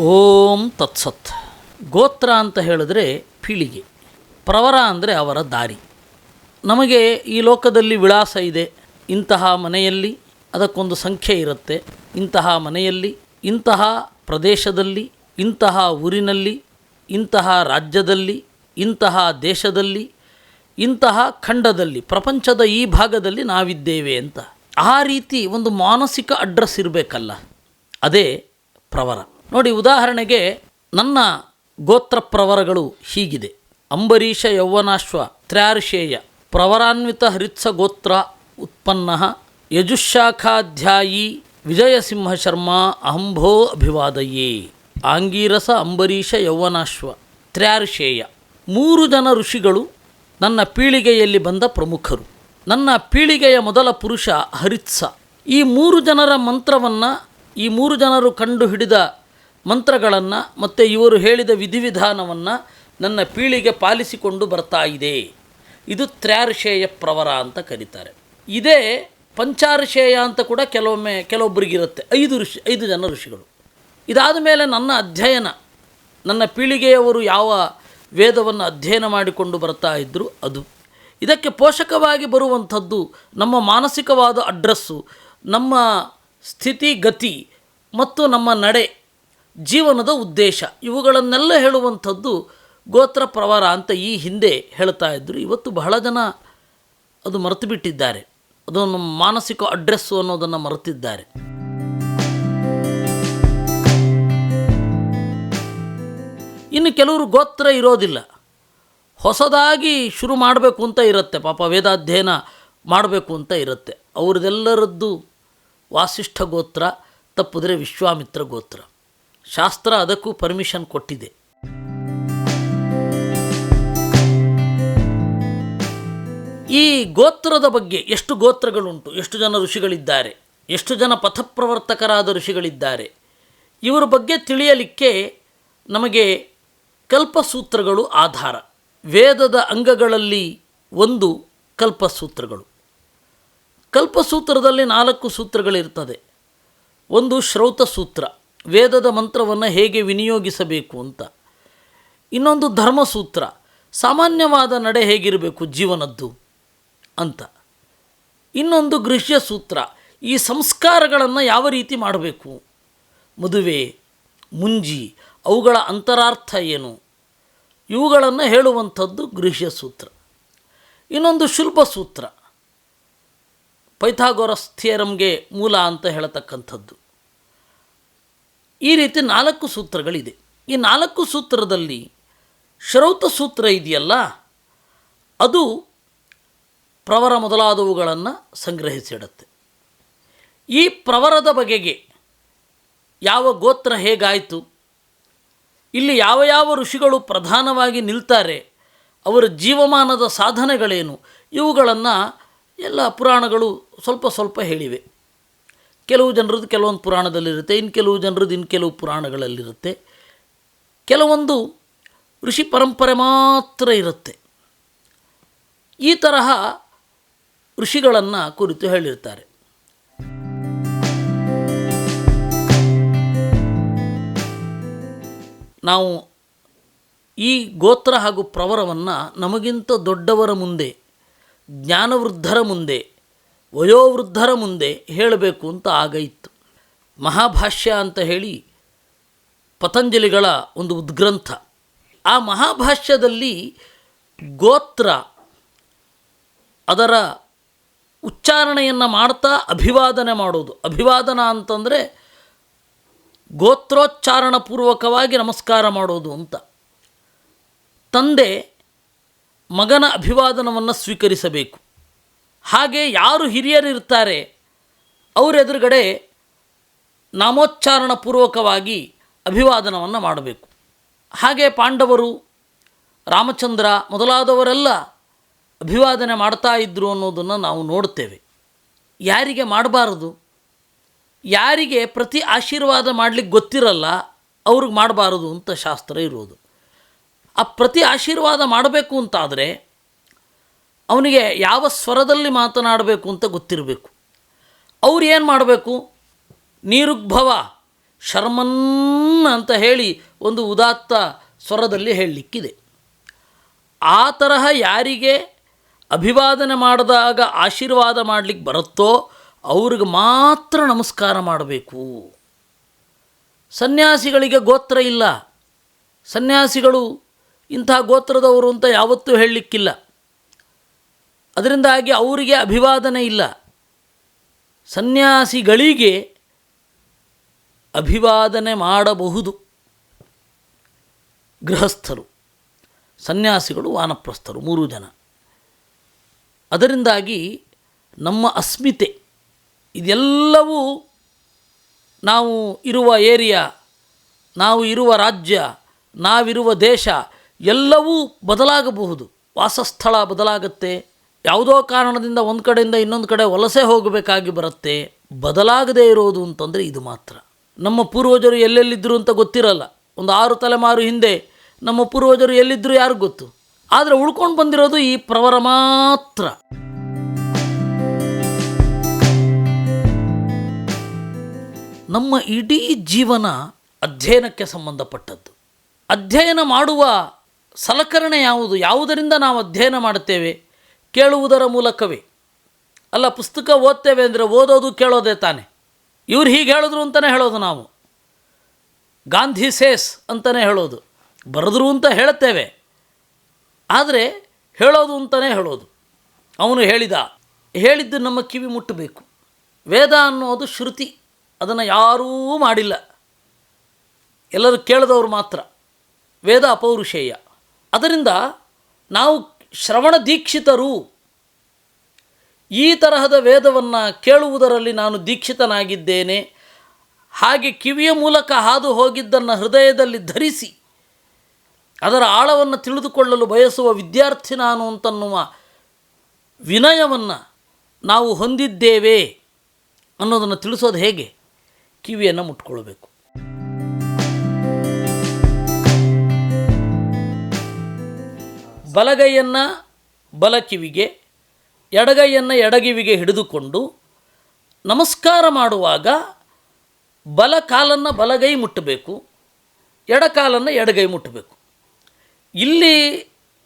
ಓಂ ತತ್ಸತ್. ಗೋತ್ರ ಅಂತ ಹೇಳಿದ್ರೆ ಪೀಳಿಗೆ, ಪ್ರವರ ಅಂದರೆ ಅವರ ದಾರಿ. ನಮಗೆ ಈ ಲೋಕದಲ್ಲಿ ವಿಳಾಸ ಇದೆ, ಇಂತಹ ಮನೆಯಲ್ಲಿ ಅದಕ್ಕೊಂದು ಸಂಖ್ಯೆ ಇರುತ್ತೆ. ಇಂತಹ ಮನೆಯಲ್ಲಿ, ಇಂತಹ ಪ್ರದೇಶದಲ್ಲಿ, ಇಂತಹ ಊರಿನಲ್ಲಿ, ಇಂತಹ ರಾಜ್ಯದಲ್ಲಿ, ಇಂತಹ ದೇಶದಲ್ಲಿ, ಇಂತಹ ಖಂಡದಲ್ಲಿ, ಪ್ರಪಂಚದ ಈ ಭಾಗದಲ್ಲಿ ನಾವಿದ್ದೇವೆ ಅಂತ. ಆ ರೀತಿ ಒಂದು ಮಾನಸಿಕ ಅಡ್ರೆಸ್ ಇರಬೇಕಲ್ಲ, ಅದೇ ಪ್ರವರ. ನೋಡಿ, ಉದಾಹರಣೆಗೆ ನನ್ನ ಗೋತ್ರ ಪ್ರವರಗಳು ಹೀಗಿದೆ. ಅಂಬರೀಷ ಯೌವನಾಶ್ವ ತ್ರ್ಯಾರ್ಷೇಯ ಪ್ರವರಾನ್ವಿತ ಹರಿತ್ಸ ಗೋತ್ರ ಉತ್ಪನ್ನ ಯಜುಶಾಖಾಧ್ಯಾಯಿ ವಿಜಯಸಿಂಹ ಶರ್ಮಾ ಅಹಂಭೋ ಅಭಿವಾದಯೇ. ಆಂಗೀರಸ ಅಂಬರೀಷ ಯೌವನಾಶ್ವ ತ್ರ್ಯಾರ್ಷೇಯ. ಮೂರು ಜನ ಋಷಿಗಳು ನನ್ನ ಪೀಳಿಗೆಯಲ್ಲಿ ಬಂದ ಪ್ರಮುಖರು. ನನ್ನ ಪೀಳಿಗೆಯ ಮೊದಲ ಪುರುಷ ಹರಿತ್ಸ. ಈ ಮೂರು ಜನರ ಮಂತ್ರವನ್ನು ಈ ಮೂರು ಜನರು ಕಂಡು ಹಿಡಿದ ಮಂತ್ರಗಳನ್ನು ಮತ್ತು ಇವರು ಹೇಳಿದ ವಿಧಿವಿಧಾನವನ್ನು ನನ್ನ ಪೀಳಿಗೆ ಪಾಲಿಸಿಕೊಂಡು ಬರ್ತಾ ಇದೆ. ಇದು ತ್ರ್ಯಾರ್ಷೇಯ ಪ್ರವರ ಅಂತ ಕರೀತಾರೆ. ಇದೇ ಪಂಚಾರ್ಷೇಯ ಅಂತ ಕೂಡ ಕೆಲವೊಮ್ಮೆ ಕೆಲವೊಬ್ಬರಿಗಿರುತ್ತೆ ಐದು ಋಷಿ, ಐದು ಜನ ಋಷಿಗಳು. ಇದಾದ ಮೇಲೆ ನನ್ನ ಅಧ್ಯಯನ, ನನ್ನ ಪೀಳಿಗೆಯವರು ಯಾವ ವೇದವನ್ನು ಅಧ್ಯಯನ ಮಾಡಿಕೊಂಡು ಬರ್ತಾ ಇದ್ದರು ಅದು. ಇದಕ್ಕೆ ಪೋಷಕವಾಗಿ ಬರುವಂಥದ್ದು ನಮ್ಮ ಮಾನಸಿಕವಾದ ಅಡ್ರೆಸ್ಸು, ನಮ್ಮ ಸ್ಥಿತಿ ಗತಿ ಮತ್ತು ನಮ್ಮ ನಡೆ ಜೀವನದ ಉದ್ದೇಶ. ಇವುಗಳನ್ನೆಲ್ಲ ಹೇಳುವಂಥದ್ದು ಗೋತ್ರ ಪ್ರವಾರ ಅಂತ ಈ ಹಿಂದೆ ಹೇಳ್ತಾ ಇದ್ದರು ಇವತ್ತು ಬಹಳ ಜನ ಅದು ಮರೆತು ಬಿಟ್ಟಿದ್ದಾರೆ ಅದು ನಮ್ಮ ಮಾನಸಿಕ ಅಡ್ರೆಸ್ಸು ಅನ್ನೋದನ್ನು ಮರೆತಿದ್ದಾರೆ. ಇನ್ನು ಕೆಲವರು ಗೋತ್ರ ಇರೋದಿಲ್ಲ. ಹೊಸದಾಗಿ ಶುರು ಮಾಡಬೇಕು ಅಂತ ಇರುತ್ತೆ. ಪಾಪ ವೇದಾಧ್ಯಯನ ಮಾಡಬೇಕು ಅಂತ ಇರುತ್ತೆ. ಅವ್ರದ್ದೆಲ್ಲರದ್ದು ವಾಸಿಷ್ಠ ಗೋತ್ರ, ತಪ್ಪಿದ್ರೆ ವಿಶ್ವಾಮಿತ್ರ ಗೋತ್ರ. ಶಾಸ್ತ್ರ ಅದಕ್ಕೂ ಪರ್ಮಿಷನ್ ಕೊಟ್ಟಿದೆ. ಈ ಗೋತ್ರದ ಬಗ್ಗೆ ಎಷ್ಟು ಗೋತ್ರಗಳುಂಟು, ಎಷ್ಟು ಜನ ಋಷಿಗಳಿದ್ದಾರೆ, ಎಷ್ಟು ಜನ ಪಥಪ್ರವರ್ತಕರಾದ ಋಷಿಗಳಿದ್ದಾರೆ, ಇವರ ಬಗ್ಗೆ ತಿಳಿಯಲಿಕ್ಕೆ ನಮಗೆ ಕಲ್ಪಸೂತ್ರಗಳು ಆಧಾರ. ವೇದದ ಅಂಗಗಳಲ್ಲಿ ಒಂದು ಕಲ್ಪಸೂತ್ರಗಳು. ಕಲ್ಪಸೂತ್ರದಲ್ಲಿ ನಾಲ್ಕು ಸೂತ್ರಗಳಿರ್ತದೆ. ಒಂದು ಶ್ರೌತ ಸೂತ್ರ ವೇದದ ಮಂತ್ರವನ್ನು ಹೇಗೆ ವಿನಿಯೋಗಿಸಬೇಕು ಅಂತ. ಇನ್ನೊಂದು ಧರ್ಮಸೂತ್ರ, ಸಾಮಾನ್ಯವಾದ ನಡೆ ಹೇಗಿರಬೇಕು ಜೀವನದ್ದು ಅಂತ. ಇನ್ನೊಂದು ಗೃಹ್ಯ ಸೂತ್ರ ಈ ಸಂಸ್ಕಾರಗಳನ್ನು ಯಾವ ರೀತಿ ಮಾಡಬೇಕು. ಮದುವೆ, ಮುಂಜಿ, ಅವುಗಳ ಅಂತರಾರ್ಥ ಏನು. ಇವುಗಳನ್ನು ಹೇಳುವಂಥದ್ದು ಗೃಹ್ಯ ಸೂತ್ರ ಇನ್ನೊಂದು ಶುಲ್ಪ ಸೂತ್ರ ಪೈಥಾಗೋರಸ್ ಥಿಯರಮ್ಗೆ ಮೂಲ ಅಂತ ಹೇಳತಕ್ಕಂಥದ್ದು. ಈ ರೀತಿ ನಾಲ್ಕು ಸೂತ್ರಗಳಿದೆ. ಈ ನಾಲ್ಕು ಸೂತ್ರದಲ್ಲಿ ಶ್ರೌತ ಸೂತ್ರ ಇದೆಯಲ್ಲ? ಅದು ಪ್ರವರ ಮೊದಲಾದವುಗಳನ್ನು ಸಂಗ್ರಹಿಸಿಡುತ್ತೆ ಈ ಪ್ರವರದ ಬಗೆಗೆ ಯಾವ ಗೋತ್ರ ಹೇಗಾಯಿತು? ಇಲ್ಲಿ ಯಾವ ಯಾವ ಋಷಿಗಳು ಪ್ರಧಾನವಾಗಿ ನಿಲ್ತಾರೆ? ಅವರ ಜೀವಮಾನದ ಸಾಧನೆಗಳೇನು? ಇವುಗಳನ್ನು ಎಲ್ಲ ಪುರಾಣಗಳು ಸ್ವಲ್ಪ ಸ್ವಲ್ಪ ಹೇಳಿವೆ. ಕೆಲವು ಜನರದ್ದು ಕೆಲವೊಂದು ಪುರಾಣದಲ್ಲಿರುತ್ತೆ ಇನ್ನು ಕೆಲವು ಜನರದ್ದು ಇನ್ನು ಕೆಲವು ಪುರಾಣಗಳಲ್ಲಿರುತ್ತೆ. ಕೆಲವೊಂದು ಋಷಿ ಪರಂಪರೆ ಮಾತ್ರ ಇರುತ್ತೆ. ಈ ತರಹ ಋಷಿಗಳನ್ನು ಕುರಿತು ಹೇಳಿರ್ತಾರೆ. ನಾವು ಈ ಗೋತ್ರ ಹಾಗೂ ಪ್ರವರವನ್ನು ನಮಗಿಂತ ದೊಡ್ಡವರ ಮುಂದೆ, ಜ್ಞಾನವೃದ್ಧರ ಮುಂದೆ ವಯೋವೃದ್ಧರ ಮುಂದೆ ಹೇಳಬೇಕು ಅಂತ ಆಗ ಇತ್ತು. ಮಹಾಭಾಷ್ಯ ಅಂತ ಹೇಳಿ ಪತಂಜಲಿಗಳ ಒಂದು ಉದ್ಗ್ರಂಥ. ಆ ಮಹಾಭಾಷ್ಯದಲ್ಲಿ ಗೋತ್ರ ಅದರ ಉಚ್ಚಾರಣೆಯನ್ನು ಮಾಡ್ತಾ ಅಭಿವಾದನೆ ಮಾಡೋದು. ಅಭಿವಾದನ ಅಂತಂದರೆ ಗೋತ್ರೋಚ್ಚಾರಣ ಪೂರ್ವಕವಾಗಿ ನಮಸ್ಕಾರ ಮಾಡೋದು ಅಂತ. ತಂದೆ ಮಗನ ಅಭಿವಾದನವನ್ನು ಸ್ವೀಕರಿಸಬೇಕು. ಹಾಗೆ ಯಾರು ಹಿರಿಯರಿರ್ತಾರೆ ಅವರ ಎದುರುಗಡೆ ನಾಮೋಚ್ಚಾರಣ ಪೂರ್ವಕವಾಗಿ ಅಭಿವಾದನವನ್ನು ಮಾಡಬೇಕು. ಹಾಗೆ ಪಾಂಡವರು, ರಾಮಚಂದ್ರ ಮೊದಲಾದವರೆಲ್ಲ ಅಭಿವಾದನೆ ಮಾಡ್ತಾ ಇದ್ದರು ಅನ್ನೋದನ್ನು ನಾವು ನೋಡ್ತೇವೆ ಯಾರಿಗೆ ಮಾಡಬಾರದು? ಯಾರಿಗೆ ಪ್ರತಿ ಆಶೀರ್ವಾದ ಮಾಡಲಿಕ್ಕೆ ಗೊತ್ತಿರಲ್ಲ, ಅವ್ರಿಗೆ ಮಾಡಬಾರದು ಅಂತ ಶಾಸ್ತ್ರ ಇರೋದು. ಆ ಪ್ರತಿ ಆಶೀರ್ವಾದ ಮಾಡಬೇಕು ಅಂತಾದರೆ ಅವನಿಗೆ ಯಾವ ಸ್ವರದಲ್ಲಿ ಮಾತನಾಡಬೇಕು ಅಂತ ಗೊತ್ತಿರಬೇಕು. ಅವ್ರು ಏನು ಮಾಡಬೇಕು? ನೀರುಗ್ಭವ ಶರ್ಮನ್ ಅಂತ ಹೇಳಿ ಒಂದು ಉದಾತ್ತ ಸ್ವರದಲ್ಲಿ ಹೇಳಲಿಕ್ಕಿದೆ. ಆ ತರಹ ಯಾರಿಗೆ ಅಭಿವಾದನೆ ಮಾಡಿದಾಗ ಆಶೀರ್ವಾದ ಮಾಡಲಿಕ್ಕೆ ಬರುತ್ತೋ ಅವ್ರಿಗೆ ಮಾತ್ರ ನಮಸ್ಕಾರ ಮಾಡಬೇಕು. ಸನ್ಯಾಸಿಗಳಿಗೆ ಗೋತ್ರ ಇಲ್ಲ. ಸನ್ಯಾಸಿಗಳು ಇಂಥ ಗೋತ್ರದವರು ಅಂತ ಯಾವತ್ತೂ ಹೇಳಲಿಕ್ಕಿಲ್ಲ. ಅದರಿಂದಾಗಿ ಅವರಿಗೆ ಅಭಿವಾದನೆ ಇಲ್ಲ. ಸನ್ಯಾಸಿಗಳಿಗೆ ಅಭಿವಾದನೆ ಮಾಡಬಹುದು. ಗೃಹಸ್ಥರು, ಸನ್ಯಾಸಿಗಳು, ವಾನಪ್ರಸ್ಥರು, ಮೂರು ಜನ. ಅದರಿಂದಾಗಿ ನಮ್ಮ ಅಸ್ಮಿತೆ, ಇದೆಲ್ಲವೂ ನಾವು ಇರುವ ಏರಿಯಾ, ನಾವು ಇರುವ ರಾಜ್ಯ, ನಾವಿರುವ ದೇಶ, ಎಲ್ಲವೂ ಬದಲಾಗಬಹುದು. ವಾಸಸ್ಥಳ ಬದಲಾಗುತ್ತೆ. ಯಾವುದೋ ಕಾರಣದಿಂದ ಒಂದು ಕಡೆಯಿಂದ ಇನ್ನೊಂದು ಕಡೆ ವಲಸೆ ಹೋಗಬೇಕಾಗಿ ಬರುತ್ತೆ, ಬದಲಾಗದೇ ಇರೋದು ಅಂತಂದರೆ ಇದು ಮಾತ್ರ. ನಮ್ಮ ಪೂರ್ವಜರು ಎಲ್ಲೆಲ್ಲಿದ್ದರು ಅಂತ ಗೊತ್ತಿರಲ್ಲ. ಒಂದು ಆರು ತಲೆಮಾರು ಹಿಂದೆ ನಮ್ಮ ಪೂರ್ವಜರು ಎಲ್ಲಿದ್ದರು ಯಾರಿಗೂ ಗೊತ್ತು? ಆದರೆ ಉಳ್ಕೊಂಡು ಬಂದಿರೋದು ಈ ಪ್ರವರ ಮಾತ್ರ. ನಮ್ಮ ಇಡೀ ಜೀವನ ಅಧ್ಯಯನಕ್ಕೆ ಸಂಬಂಧಪಟ್ಟದ್ದು. ಅಧ್ಯಯನ ಮಾಡುವ ಸಲಕರಣೆ ಯಾವುದು? ಯಾವುದರಿಂದ ನಾವು ಅಧ್ಯಯನ ಮಾಡುತ್ತೇವೆ? ಕೇಳುವುದರ ಮೂಲಕವೇ. ಅಲ್ಲ, ಪುಸ್ತಕ ಓದ್ತೇವೆ ಅಂದರೆ ಓದೋದು ಕೇಳೋದೇ ತಾನೆ. ಇವ್ರು ಹೀಗೆ ಹೇಳಿದ್ರು ಅಂತಲೇ ಹೇಳೋದು ನಾವು. ಗಾಂಧಿ ಸೇಸ್ ಅಂತಲೇ ಹೇಳೋದು. ಬರೆದ್ರು ಅಂತ ಹೇಳ್ತೇವೆ ಆದರೆ ಹೇಳೋದು ಅಂತಲೇ ಹೇಳೋದು. ಅವನು ಹೇಳಿದ, ಹೇಳಿದ್ದು ನಮ್ಮ ಕಿವಿ ಮುಟ್ಟಬೇಕು. ವೇದ ಅನ್ನೋದು ಶ್ರುತಿ. ಅದನ್ನು ಯಾರೂ ಮಾಡಿಲ್ಲ. ಎಲ್ಲರೂ ಕೇಳಿದವರು ಮಾತ್ರ. ವೇದ ಅಪೌರುಷೇಯ. ಅದರಿಂದ ನಾವು ಶ್ರವಣ ದೀಕ್ಷಿತರು. ಈ ತರಹದ ವೇದವನ್ನು ಕೇಳುವುದರಲ್ಲಿ ನಾನು ದೀಕ್ಷಿತನಾಗಿದ್ದೇನೆ. ಹಾಗೆ ಕಿವಿಯ ಮೂಲಕ ಹಾದು ಹೋಗಿದ್ದನ್ನು ಹೃದಯದಲ್ಲಿ ಧರಿಸಿ, ಅದರ ಆಳವನ್ನು ತಿಳಿದುಕೊಳ್ಳಲು ಬಯಸುವ ವಿದ್ಯಾರ್ಥಿ ನಾನು ಅಂತನ್ನುವ ವಿನಯವನ್ನು ನಾವು ಹೊಂದಿದ್ದೇವೆ ಅನ್ನೋದನ್ನು ತಿಳಿಸೋದು ಹೇಗೆ? ಕಿವಿಯನ್ನು ಮುಟ್ಕೊಳ್ಬೇಕು. ಬಲಗೈಯನ್ನು ಬಲ ಕಿವಿಗೆ ಎಡಗೈಯನ್ನು ಎಡಗಿವಿಗೆ ಹಿಡಿದುಕೊಂಡು ನಮಸ್ಕಾರ ಮಾಡುವಾಗ ಬಲ ಕಾಲನ್ನು ಬಲಗೈ ಮುಟ್ಟಬೇಕು ಎಡಕಾಲನ್ನು ಎಡಗೈ ಮುಟ್ಟಬೇಕು. ಇಲ್ಲಿ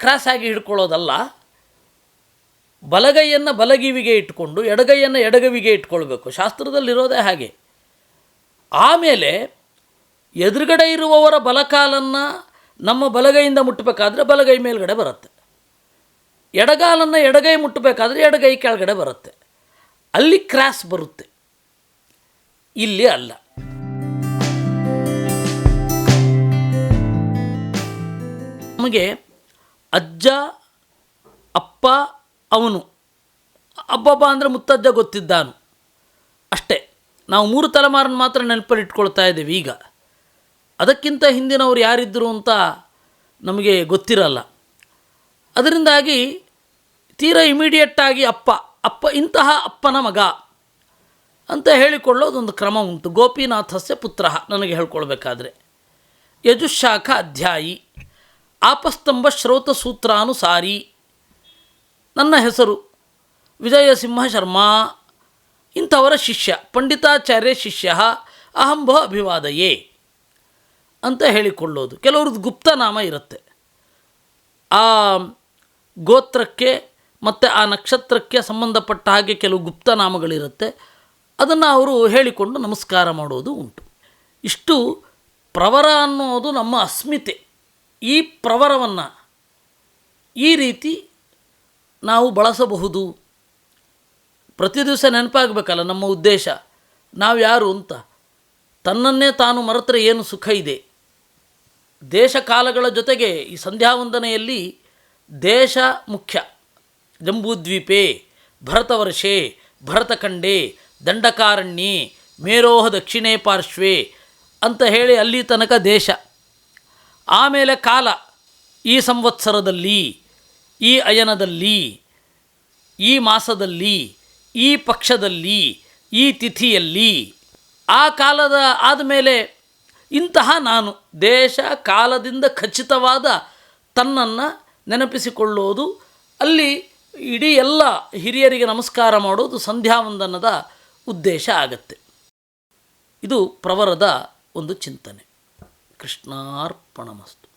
ಕ್ರಾಸ್ ಆಗಿ ಹಿಡ್ಕೊಳ್ಳೋದಲ್ಲ, ಬಲಗೈಯನ್ನು ಬಲಗಿವಿಗೆ ಇಟ್ಕೊಂಡು ಎಡಗೈಯನ್ನು ಎಡಗವಿಗೆ ಇಟ್ಕೊಳ್ಬೇಕು. ಶಾಸ್ತ್ರದಲ್ಲಿರೋದೇ ಹಾಗೆ. ಆಮೇಲೆ ಎದುರುಗಡೆ ಇರುವವರ ಬಲಕಾಲನ್ನು ನಮ್ಮ ಬಲಗೈಯಿಂದ ಮುಟ್ಟಬೇಕಾದ್ರೆ ಬಲಗೈ ಮೇಲ್ಗಡೆ ಬರುತ್ತೆ. ಎಡಗಾಲನ್ನು ಎಡಗೈ ಮುಟ್ಟಬೇಕಾದ್ರೆ ಎಡಗೈ ಕೆಳಗಡೆ ಬರುತ್ತೆ. ಅಲ್ಲಿ ಕ್ರಾಸ್ ಬರುತ್ತೆ. ಇಲ್ಲಿ ಅಲ್ಲ. ನಮಗೆ ಅಜ್ಜ, ಅಪ್ಪ, ಅವನು, ಅಬ್ಬಬ್ಬ ಅಂದರೆ ಮುತ್ತಜ್ಜ ಗೊತ್ತಿದ್ದಾನು. ಅಷ್ಟೇ. ನಾವು ಮೂರು ತಲೆಮಾರನ್ನು ಮಾತ್ರ ನೆನಪಲ್ಲಿ ಇಟ್ಕೊಳ್ತಾ ಇದ್ದೇವೆ ಈಗ. ಅದಕ್ಕಿಂತ ಹಿಂದಿನವರು ಯಾರಿದ್ದರು ಅಂತ ನಮಗೆ ಗೊತ್ತಿರಲ್ಲ. ಅದರಿಂದಾಗಿ ತೀರಾ ಇಮಿಡಿಯೇಟ್ಟಾಗಿ ಅಪ್ಪ ಅಪ್ಪ, ಇಂತಹ ಅಪ್ಪನ ಮಗ ಅಂತ ಹೇಳಿಕೊಳ್ಳೋದೊಂದು ಕ್ರಮ ಉಂಟು. ಗೋಪಿನಾಥಸ್ಯ ಪುತ್ರ ನನಗೆ ಹೇಳ್ಕೊಳ್ಬೇಕಾದ್ರೆ. ಯಜುಶಾಖ ಅಧ್ಯಾಯಿ, ಆಪಸ್ತಂಭ ಶ್ರೋತ ಸೂತ್ರಾನುಸಾರಿ, ನನ್ನ ಹೆಸರು ವಿಜಯಸಿಂಹ ಶರ್ಮಾ, ಇಂಥವರ ಶಿಷ್ಯ, ಪಂಡಿತಾಚಾರ್ಯ ಶಿಷ್ಯ ಅಹಂಭ ಅಭಿವಾದಯೇ. ಅಂತ ಹೇಳಿಕೊಳ್ಳೋದು. ಕೆಲವ್ರದ್ದು ಗುಪ್ತನಾಮ ಇರುತ್ತೆ. ಆ ಗೋತ್ರಕ್ಕೆ ಮತ್ತು ಆ ನಕ್ಷತ್ರಕ್ಕೆ ಸಂಬಂಧಪಟ್ಟ ಹಾಗೆ ಕೆಲವು ಗುಪ್ತನಾಮಗಳಿರುತ್ತೆ. ಅದನ್ನು ಅವರು ಹೇಳಿಕೊಂಡು ನಮಸ್ಕಾರ ಮಾಡೋದು ಉಂಟು. ಇಷ್ಟು ಪ್ರವರ ಅನ್ನೋದು ನಮ್ಮ ಅಸ್ಮಿತೆ. ಈ ಪ್ರವರವನ್ನು ಈ ರೀತಿ ನಾವು ಬಳಸಬಹುದು. ಪ್ರತಿ ದಿವಸ ನೆನಪಾಗಬೇಕಲ್ಲ ನಮ್ಮ ಉದ್ದೇಶ. ನಾವು ಯಾರು ಅಂತ. ತನ್ನನ್ನೇ ತಾನು ಮರೆತರೆ ಏನು ಸುಖ ಇದೆ? ದೇಶ ಕಾಲಗಳ ಜೊತೆಗೆ ಈ ಸಂಧ್ಯಾವಂದನೆಯಲ್ಲಿ ದೇಶ ಮುಖ್ಯ. ಜಂಬೂದ್ವೀಪೆ, ಭರತವರ್ಷೆ, ಭರತಖಂಡೆ, ದಂಡಕಾರಣ್ಯೆ, ಮೇರೋಹ ದಕ್ಷಿಣೇ ಪಾರ್ಶ್ವೆ ಅಂತ ಹೇಳಿ ಅಲ್ಲಿ ತನಕ ದೇಶ. ಆಮೇಲೆ ಕಾಲ, ಈ ಸಂವತ್ಸರದಲ್ಲಿ, ಈ ಅಯನದಲ್ಲಿ, ಈ ಮಾಸದಲ್ಲಿ, ಈ ಪಕ್ಷದಲ್ಲಿ, ಈ ತಿಥಿಯಲ್ಲಿ, ಆ ಕಾಲದ ಆದಮೇಲೆ ಇಂತಹ ನಾನು ದೇಶ ಕಾಲದಿಂದ ಖಚಿತವಾದ ತನ್ನನ್ನು ನೆನಪಿಸಿಕೊಳ್ಳೋದು, ಅಲ್ಲಿ ಇಡೀ ಎಲ್ಲ ಹಿರಿಯರಿಗೆ ನಮಸ್ಕಾರ ಮಾಡೋದು ಸಂಧ್ಯಾವಂದನದ ಉದ್ದೇಶ ಆಗತ್ತೆ. ಇದು ಪ್ರವರದ ಒಂದು ಚಿಂತನೆ. ಕೃಷ್ಣಾರ್ಪಣಮಸ್ತು.